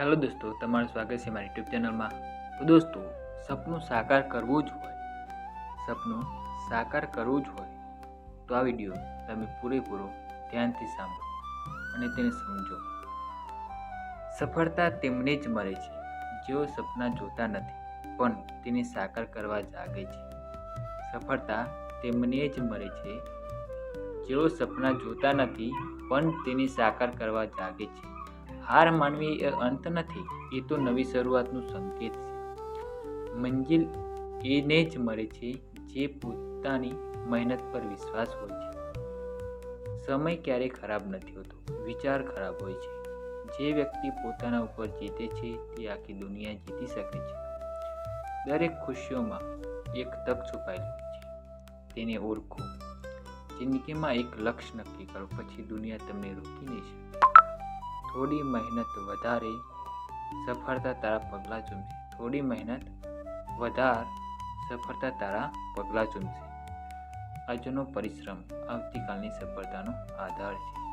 Hello દોસ્તો, તમારું સ્વાગત છે મારી યુટ્યુબ ચેનલમાં તો દોસ્તો, સપનું સાકાર કરવું જ હોય. સપનું સાકાર કરવું જ હોય. તો આ વીડિયો તમે પૂરેપૂરો ધ્યાનથી સાંભળો અને તેને સમજો. સફળતા તેમને જ મળે છે. જેઓ સપના જોતા નથી, પણ તેને સાકાર કરવા જાગે છે. સફળતા તેમને જ મળે છે. જેઓ સપના જોતા નથી, પણ તેને સાકાર કરવા જાગે છે. હાર માનવી એ અંત નથી, એ તો નવી શરૂઆતનું સંકેત છે. મંજિલ એને જ મળે છે, જે પોતાની મહેનત પર વિશ્વાસ હોય છે. સમય ક્યારેય ખરાબ નથી હોતો, વિચાર ખરાબ હોય છે. જે વ્યક્તિ પોતાના ઉપર જીતે છે, તે આખી દુનિયા જીતી શકે છે. દરેક ખુશીઓમાં એક તક છુપાયેલી છે. તેને ઓળખો. જિંદગીમાં એક લક્ષ્ય નક્કી કરો, પછી દુનિયા તમને રોકી નહીં શકે. થોડી મહેનત વધારે સફળતા તારા પગલાં ચૂમશે. થોડી મહેનત વધાર સફળતા તારા પગલાં ચૂમશે. આજનો પરિશ્રમ આવતીકાલની સફળતાનો આધાર છે.